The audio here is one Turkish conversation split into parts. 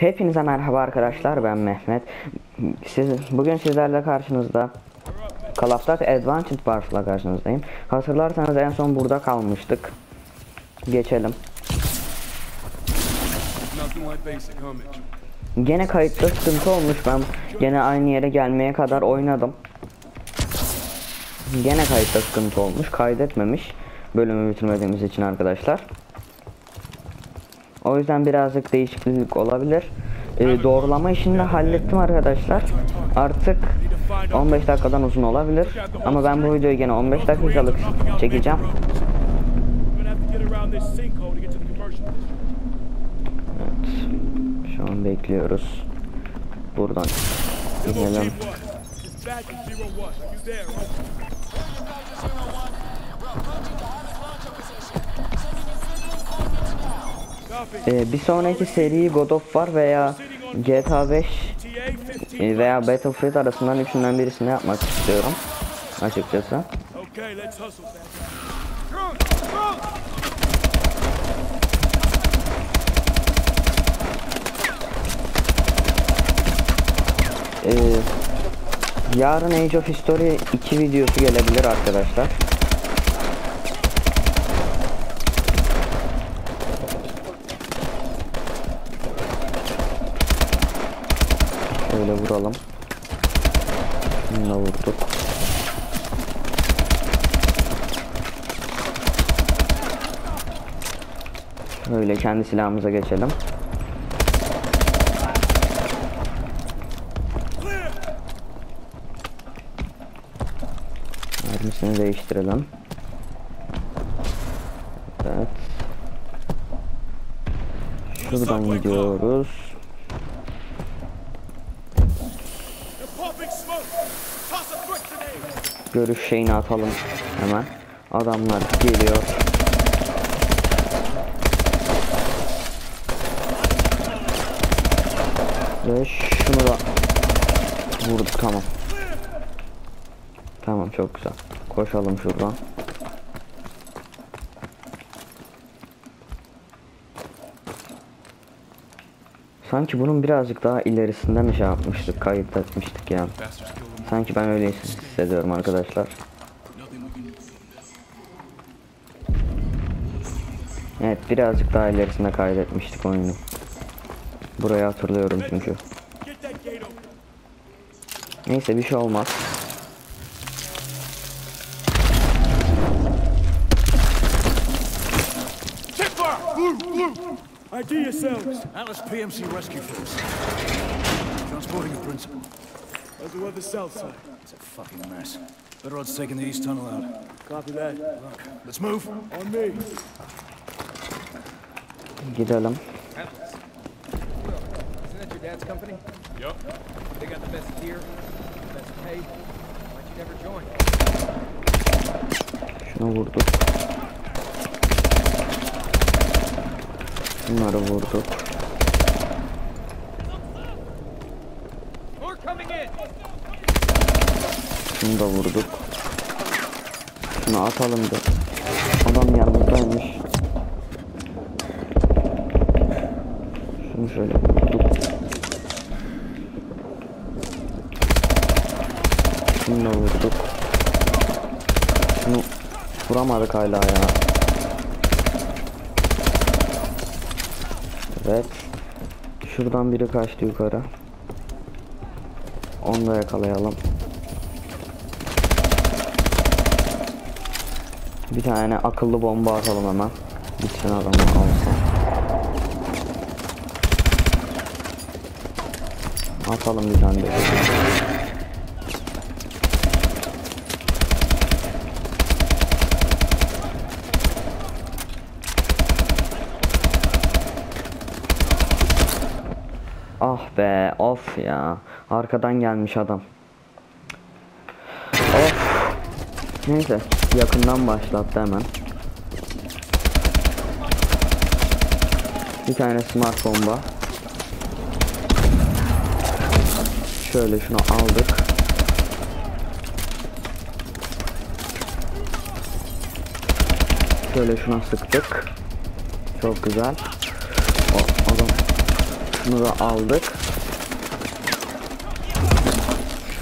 Hepinize merhaba arkadaşlar ben Mehmet. Siz bugün sizlerle karşınızda Call of Duty Advanced Wars'la karşınızdayım. Hatırlarsanız en son burada kalmıştık. Geçelim. Gene kayıtta sıkıntı olmuş. Ben gene aynı yere gelmeye kadar oynadım. Gene kayıtta sıkıntı olmuş. Kaydetmemiş. Bölümü bitirmediğimiz için arkadaşlar. O yüzden birazcık değişiklik olabilir. Ee, doğrulama işini de hallettim arkadaşlar. Artık 15 dakikadan uzun olabilir. Ama ben bu videoyu gene 15 dakikalık çekeceğim. Evet. Şu an bekliyoruz. Buradan inelim. Ee, bir sonraki seri God of War veya GTA 5 TA 15. e, veya Battlefield arasından üçünden birisini yapmak istiyorum açıkçası. Ee, yarın Age of History 2 videosu gelebilir arkadaşlar. Şöyle vuralım. Bununla vurduk. Şöyle kendi silahımıza geçelim. Mermisini değiştirelim. Evet. Şuradan gidiyoruz. Görüş şeyini atalım hemen. Adamlar geliyor. Ve şunu da vurduk tamam. Tamam çok güzel. Koşalım şuradan. Sanki bunun birazcık daha ilerisinden mi şey yapmıştık, kayıt etmiştik ya. Sanki ben öyle hissediyorum arkadaşlar. Evet birazcık daha ilerisinde kaydetmiştik oyunu. Burayı hatırlıyorum çünkü. Neyse bir şey olmaz. ID yourselves. Atlas PMC Rescue Force. Transporting a principal. How's the weather south side? It's a fucking mess. Better odds taking the east tunnel out. Copy that. Look, let's move. On me. Gidelim. Atlas. Isn't that your dad's company? Yup. They got the best gear, the best pay. Why'd you never join? Şunu vurduk. Bunları vurduk. Şunu da vurduk. Şunu atalım da. Adam yanımızdaymış. Şunu şöyle vurduk. Şunu da vurduk. Şunu vuramadık hala ya. Evet. Şuradan biri kaçtı yukarı. Onu da yakalayalım. Bir tane akıllı bomba atalım hemen. Gitsin adamı alsın. Atalım bir tane de. Ya. Arkadan gelmiş adam. Of. Neyse yakından başlattı hemen. Bir tane smart bomba. Şöyle şunu aldık. Şöyle şuna sıktık. Çok güzel. O, adam Şunu da aldık.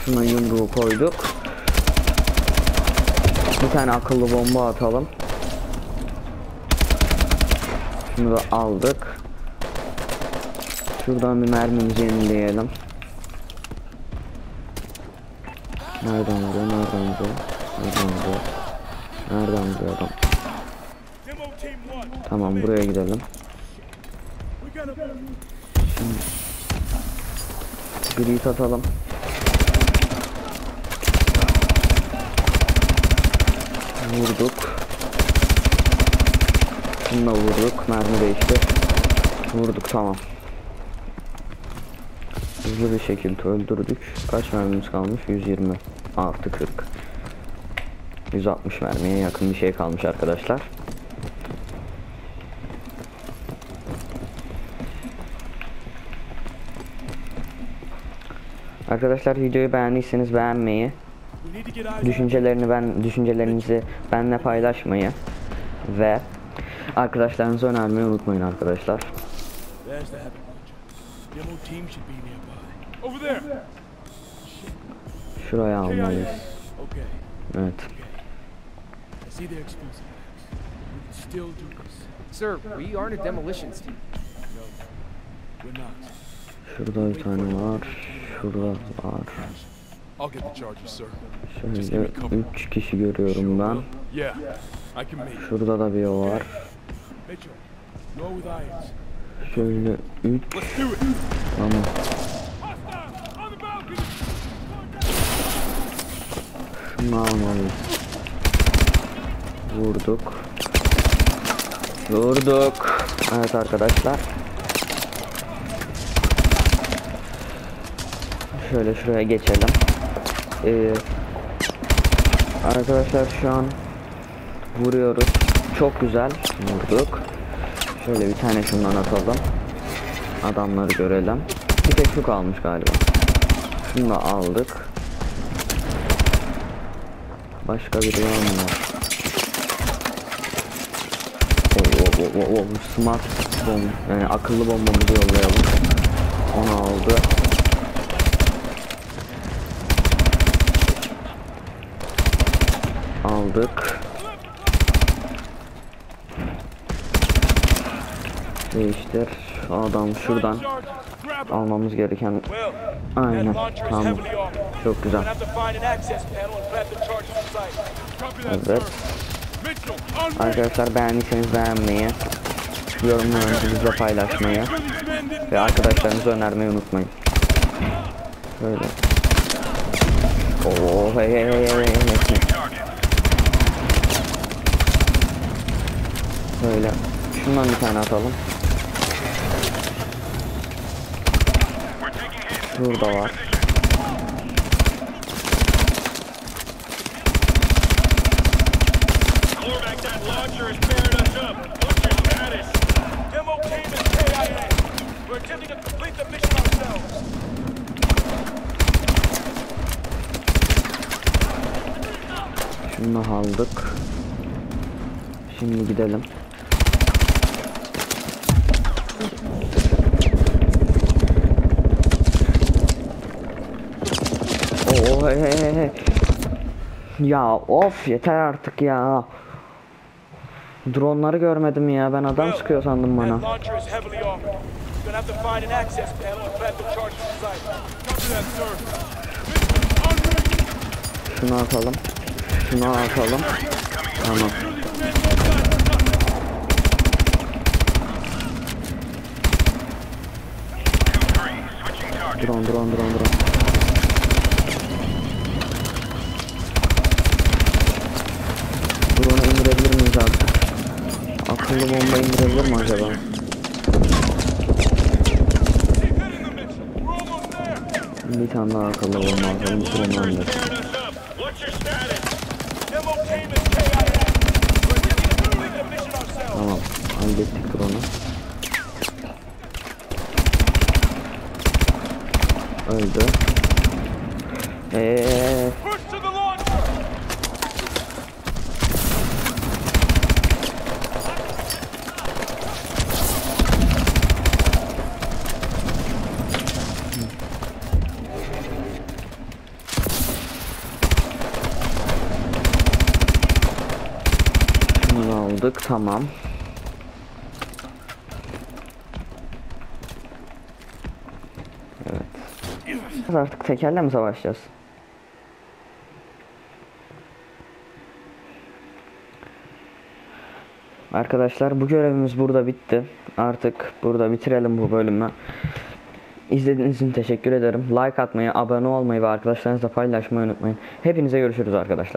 Şuna yumruğu koyduk. Bir tane akıllı bomba atalım. Şunu da aldık. Şuradan bir mermimizi yenileyelim. Nereden vuruyor? Nereden vuruyor? Nereden vuruyor? Nereden vuruyor adam? Tamam buraya gidelim. We got a Grid atalım. Vurduk. Bununla vurduk. Mermi değişti. Vurduk tamam. Hızlı bir şekilde öldürdük. Kaç mermimiz kalmış? 120 artı 40. 160 mermiye yakın bir şey kalmış arkadaşlar. Arkadaşlar videoyu beğendiyseniz beğenmeyi, düşüncelerini ben düşüncelerinizi benimle paylaşmayı ve arkadaşlarınıza önermeyi unutmayın arkadaşlar. Şuraya almalıyız. Evet. Sir, we aren't a demolitions team. Şurada bir tane var. Şurada var. Şöyle 3 kişi görüyorum ben. Şurada da bir o var. Şöyle 3 Let's do it. tamam. Şunu almalıyız. Vurduk. Vurduk. Evet arkadaşlar. Şöyle şuraya geçelim. Ee, arkadaşlar şu an vuruyoruz. Çok güzel vurduk. Şöyle bir tane şundan atalım. Adamları görelim. Bir tek şu kalmış galiba. Şunu da aldık. Başka biri var mı? Oo, oo, oo, oo, smart bomb yani akıllı bombamızı yollayalım. Onu aldı. Aldık. Değiştir. Adam şuradan almamız gereken aynen tamam. Çok güzel. Evet. Arkadaşlar beğendiyseniz beğenmeyi, yorumlarınızı bizle paylaşmayı ve arkadaşlarınızı önermeyi unutmayın. Böyle. Oo hey hey hey hey hey. hey. Böyle. Şundan bir tane atalım. Şurada var. Cormac, that launcher is tearing us up. What's your status? Demo team is KIA. We're attempting to complete the mission ourselves. Şunu aldık. Şimdi gidelim. Oo hey hey hey. Ya of yeter artık ya. Dronları görmedim ya. Ben adam sıkıyor sandım bana. That launcher is heavily armored. Drone drone drone drone. Drone'u indirebilir miyiz artık? Akıllı bomba indirebilir mi acaba? Bir tane daha akıllı bomba atalım. Drone'u indir. Tearing us up. Öldü. Eee. aldık tamam. Artık tekerle mi savaşacağız? Arkadaşlar bu görevimiz burada bitti. Artık burada bitirelim bu bölümü. İzlediğiniz için teşekkür ederim. Like atmayı, abone olmayı ve arkadaşlarınızla paylaşmayı unutmayın. Hepinize görüşürüz arkadaşlar.